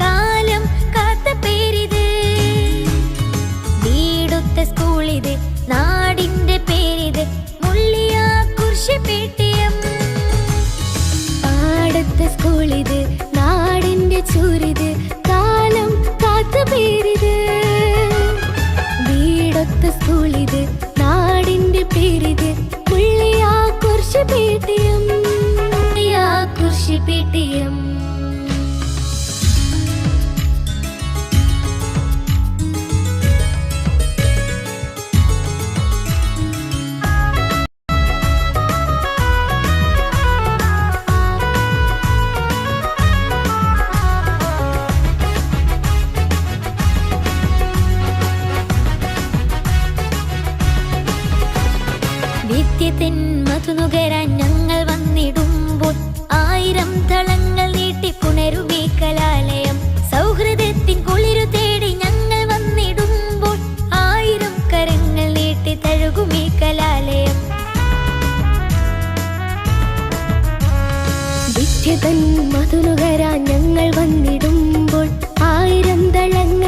കാലം കാത്ത സ്കൂളിത് നാടിന്റെ പേരിത് മുള്ളിയാ കുറച്ച് പേട്ടിയും. പാടത്തെ നാടിന്റെ കാലം കാത്ത നാടിന്റെ മുള്ളിയാ അതു ഞങ്ങൾ വന്നിടുമ്പോൾ ആയിരം തളങ്ങൾ നീട്ടി പുണരുമീ കലാലയം സൗഹൃദത്തിൻ കുളിരു തേടി ഞങ്ങൾ വന്നിടുമ്പോൾ ആയിരം കരങ്ങൾ നീട്ടി തഴുകുമീ കലാലയം വിദ്യതൻ മധുനുകരാൻ ഞങ്ങൾ വന്നിടുമ്പോൾ ആയിരം തളങ്ങൾ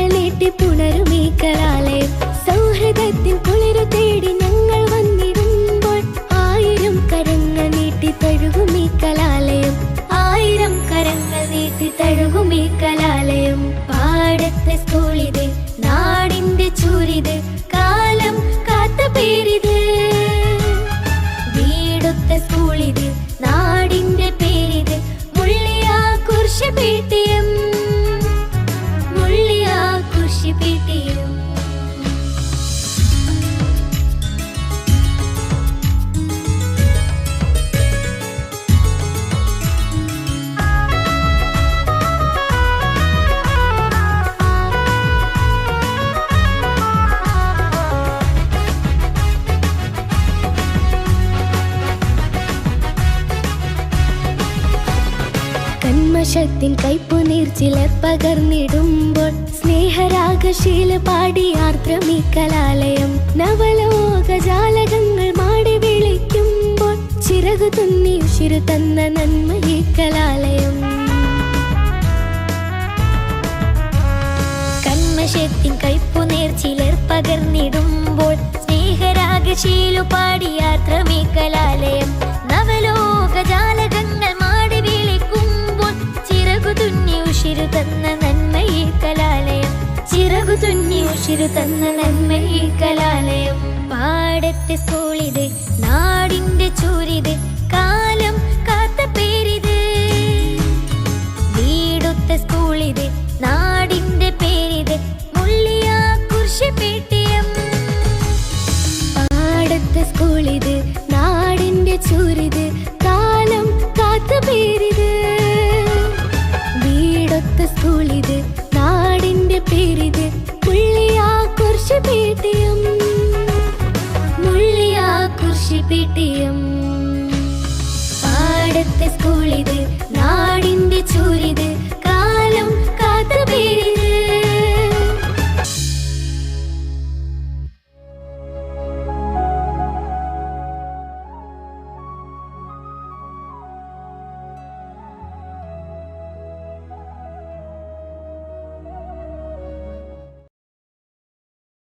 കന്മഷത്തിൻ കൈപ്പു നീർച്ചില പകർന്നിടുമ്പോൾ സ്നേഹരാഗശീല പാടി ആർദ്രമീ കലാലയം നവലോക ജാലകങ്ങൾ മാടി വിളിക്കുമ്പോൾ ചിറകു തുന്നി ഉശിരു തന്ന നന്മ ഈ കലാലയം കന്മശത്തിൻ കൈപ്പു നേർച്ചിലർ പകർന്നിടുമ്പോൾ സ്നേഹരാഗശീലു പാടി യാത്രമീ കലാലയം നവലോക ജാലകങ്ങൾ തുന്നി ഉശിരു തന്ന നന്മ ഈ കലാലയം. പാടത്തെ സ്കൂളിത് നാടിന്റെ ചൂരിത് കാലം കാത്ത പേരിത്. വീടൊത്ത സ്കൂളിത് നാടിന്റെ പേരിത് മുള്ളിയാ കുർശി പേട്ടിയം. പാടത്തെ സ്കൂളിത് നാടിന്റെ ചൂരിത് കാലം കാത്ത പേരിത്. വീടൊത്ത സ്കൂളിത് നാടിന്റെ പേരിത് മുള്ളിയാ കുർശി പീട്ടിയം. മുള്ളിയാ കുർശി പീട്ടിയം. പാടത്തെ സ്കൂളിത് നാടിന്റെ ചൂരിത്